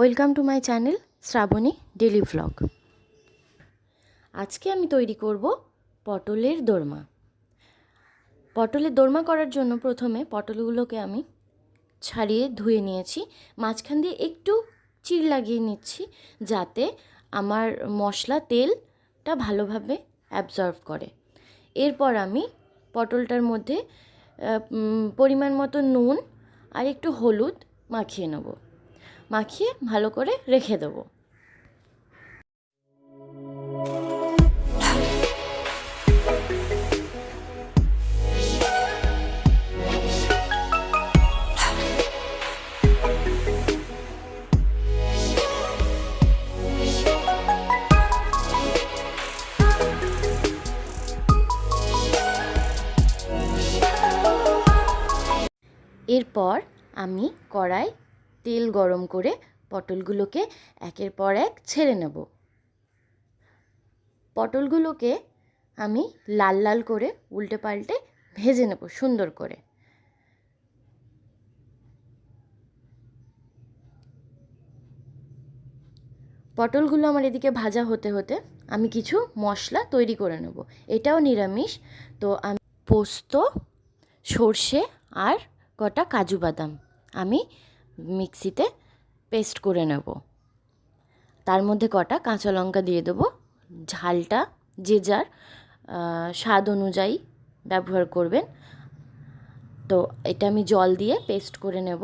Welcome to my channel Shrabani daily vlog আজকে আমি তৈরি করব পটলের দোরমা। পটলের দোরমা করার জন্য প্রথমে পটলগুলোকে আমি ছাড়িয়ে ধুয়ে নিয়েছি। মাঝখান দিয়ে একটু চির লাগিয়ে নিচ্ছি যাতে আমার মশলা তেলটা ভালোভাবে অ্যাবজর্ভ করে। এরপর আমি পটলটার মধ্যে পরিমাণ মতো নুন আর একটু হলুদ মাখিয়ে নেব। মাখিয়ে ভালো করে রেখে দেবো। এরপর আমি কড়াই তেল গরম করে পটলগুলোকে একের পর এক ছেড়ে নেব। পটলগুলোকে আমি লাল লাল করে উল্টে পাল্টে ভেজে নেব সুন্দর করে। পটলগুলো আমার এদিকে ভাজা হতে হতে আমি কিছু মশলা তৈরি করে নেব। এটাও নিরামিষ, তো আমি পোস্ত, সর্ষে আর কটা কাজু বাদাম আমি মিক্সিতে পেস্ট করে নেব। তার মধ্যে কটা কাঁচা লঙ্কা দিয়ে দেবো। ঝালটা যে যার স্বাদ অনুযায়ী ব্যবহার করবেন। তো এটা আমি জল দিয়ে পেস্ট করে নেব।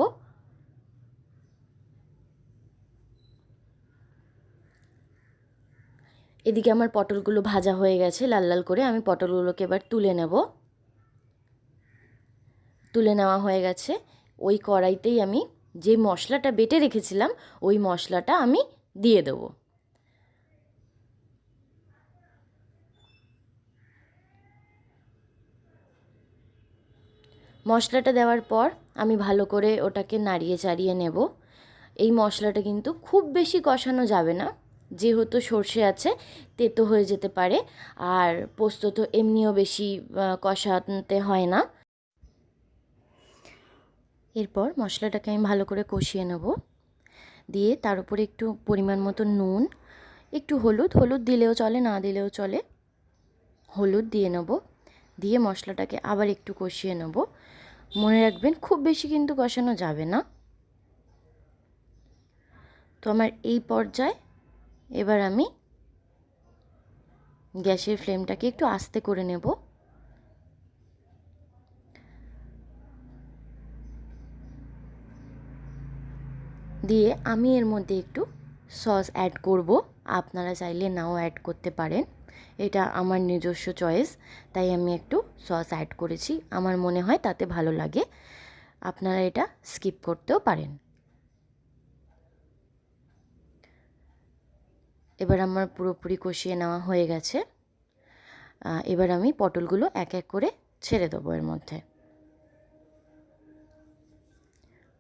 এদিকে আমার পটলগুলো ভাজা হয়ে গেছে, লাল লাল করে আমি পটলগুলোকে এবার তুলে নেব। তুলে নেওয়া হয়ে গেছে। ওই কড়াইতেই আমি যে মশলাটা বেটে রেখেছিলাম, ওই মশলাটা আমি দিয়ে দেবো। মশলাটা দেওয়ার পর আমি ভালো করে ওটাকে নাড়িয়ে চাড়িয়ে নেব। এই মশলাটা কিন্তু খুব বেশি কষানো যাবে না, যেহেতু সর্ষে আছে, তেতো হয়ে যেতে পারে, আর পোস্ত তো এমনিও বেশি কষাতে হয় না। এরপর মশলাটাকে আমি ভালো করে কষিয়ে নেব। দিয়ে তার উপরে একটু পরিমাণ মতো নুন, একটু হলুদ হলুদ দিলেও চলে, না দিলেও চলে, হলুদ দিয়ে নেব। দিয়ে মশলাটাকে আবার একটু কষিয়ে নেব। মনে রাখবেন, খুব বেশি কিন্তু কষানো যাবে না। তো আমার এই পর্যায়ে এবার আমি গ্যাসের ফ্লেমটাকে একটু আস্তে করে নেব। দিয়ে আমি এর মধ্যে একটু সস অ্যাড করব। আপনারা চাইলে নাও অ্যাড করতে পারেন। এটা আমার নিজস্ব চয়েস তাই আমি একটু সস অ্যাড করেছি। আমার মনে হয় তাতে ভালো লাগে। আপনারা এটা স্কিপ করতেও পারেন। এবার আমার পুরোপুরি কষিয়ে নেওয়া হয়ে গেছে। এবার আমি পটলগুলো এক এক করে ছেড়ে দেবো এর মধ্যে।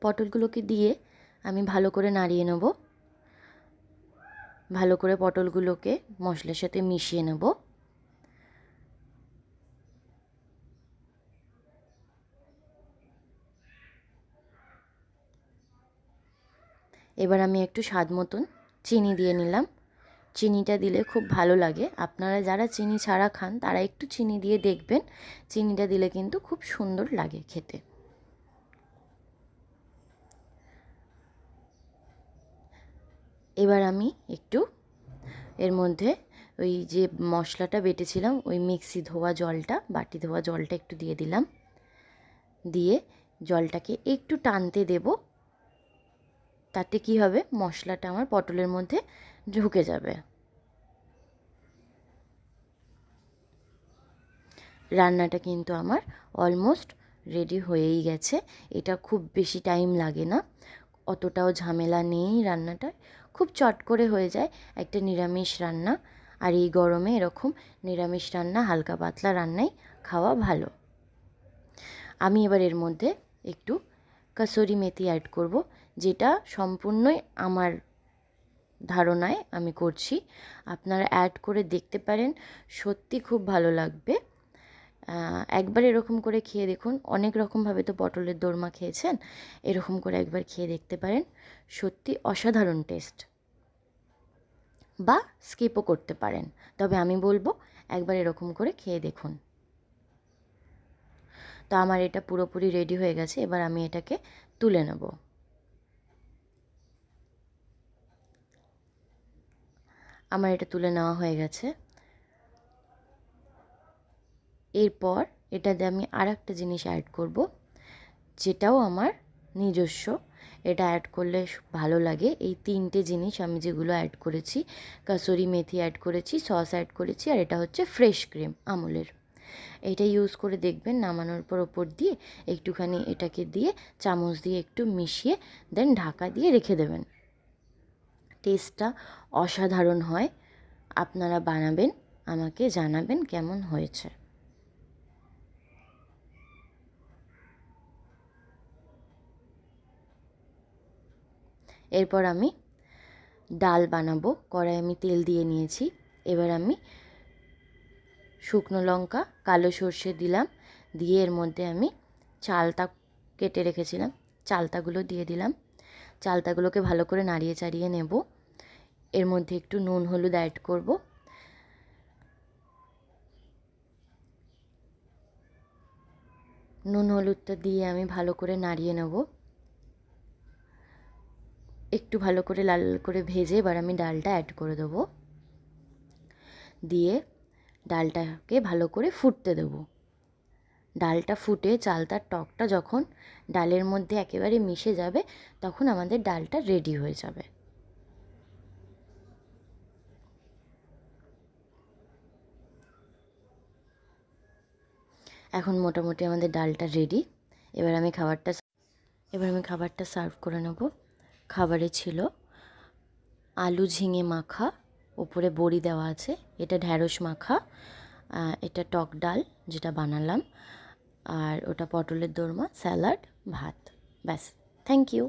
পটলগুলোকে দিয়ে আমি ভালো করে নাড়িয়ে নেব। ভালো করে পটলগুলোকে মশলার সাথে মিশিয়ে নেব। এবার আমি একটু স্বাদ মতন চিনি দিয়ে নিলাম। চিনিটা দিলে খুব ভালো লাগে। আপনারা যারা চিনি ছাড়া খান, তারা একটু চিনি দিয়ে দেখবেন। চিনিটা দিলে কিন্তু খুব সুন্দর লাগে খেতে। এবার আমি একটু এর মধ্যে ওই যে মশলাটা বেটেছিলাম, ওই মিক্সি ধোয়া জলটা, বাটি ধোয়া জলটা একটু দিয়ে দিলাম। দিয়ে জলটাকে একটু টানতে দেব। তাতে কি হবে? মশলাটা আমার পটলের মধ্যে ঢুকে যাবে। রান্নাটা কিন্তু আমার অলমোস্ট রেডি হয়েই গেছে। এটা খুব বেশি টাইম লাগে না। অতটাও ঝামেলা নেই রান্নাটা খুব চট করে হয়ে যায় একটা নিরামিষ রান্না। আর এই গরমে এরকম নিরামিষ রান্না, হালকা পাতলা রান্নাই খাওয়া ভালো। আমি এবার এর মধ্যে একটু কাসুরি মেথি অ্যাড করব, যেটা সম্পূর্ণই আমার ধারণায় আমি করছি। আপনারা অ্যাড করে দেখতে পারেন, সত্যি খুব ভালো লাগবে। একবার এরকম করে খেয়ে দেখুন। অনেক রকমভাবে তো পটলের দোরমা খেয়েছেন, এরকম করে একবার খেয়ে দেখতে পারেন। সত্যি অসাধারণ টেস্ট। বা স্কিপও করতে পারেন। তবে আমি বলব, একবার এরকম করে খেয়ে দেখুন। তো আমার এটা পুরোপুরি রেডি হয়ে গেছে, এবার আমি এটাকে তুলে নেব। আমার এটা তুলে নেওয়া হয়ে গেছে। এরপর এটাতে আমি আর একটা জিনিস অ্যাড করব, যেটাও আমার নিজস্ব। এটা অ্যাড করলে ভালো লাগে। এই তিনটে জিনিস আমি যেগুলো অ্যাড করেছি, কাসুরি মেথি অ্যাড করেছি সস অ্যাড করেছি, আর এটা হচ্ছে ফ্রেশ ক্রিম আমুলের। এটা ইউজ করে দেখবেন নামানোর পর ওপর দিয়ে একটুখানি এটাকে দিয়ে চামচ দিয়ে একটু মিশিয়ে দেন ঢাকা দিয়ে রেখে দেবেন। টেস্টটা অসাধারণ হয়। আপনারা বানাবেন, আমাকে জানাবেন কেমন হয়েছে। এরপর আমি ডাল বানাবো। কড়াই আমি তেল দিয়ে নিয়েছি। এবার আমি শুকনো লঙ্কা, কালো সর্ষে দিলাম। দিয়ে এর মধ্যে আমি চালতা কেটে রেখেছিলাম। চালতাগুলো দিয়ে দিলাম। চালতাগুলোকে ভালো করে নাড়িয়ে চাড়িয়ে নেব। এর মধ্যে একটু নুন, হলুদ অ্যাড করব। নুন, হলুদটা দিয়ে আমি ভালো করে নাড়িয়ে নেব। একটু ভালো করে লাল করে ভেজে এবার আমি ডালটা অ্যাড করে দেবো। দিয়ে ডালটাকে ভালো করে ফুটতে দেবো। ডালটা ফুটে চালতার টকটা যখন ডালের মধ্যে একেবারে মিশে যাবে, তখন আমাদের ডালটা রেডি হয়ে যাবে। এখন মোটামুটি আমাদের ডালটা রেডি এবার আমি খাবারটা, এবার আমি খাবারটা সার্ভ করে নেব। খাবারে ছিল। আলু ঝিঙে মাখা, ওপরে বড়ি দেওয়া আছে। এটা ঢ্যাঁড়স মাখা এটা টক ডাল যেটা বানালাম। আর ওটা পটলের দোরমা, স্যালাড, ভাত, ব্যাস। Thank you.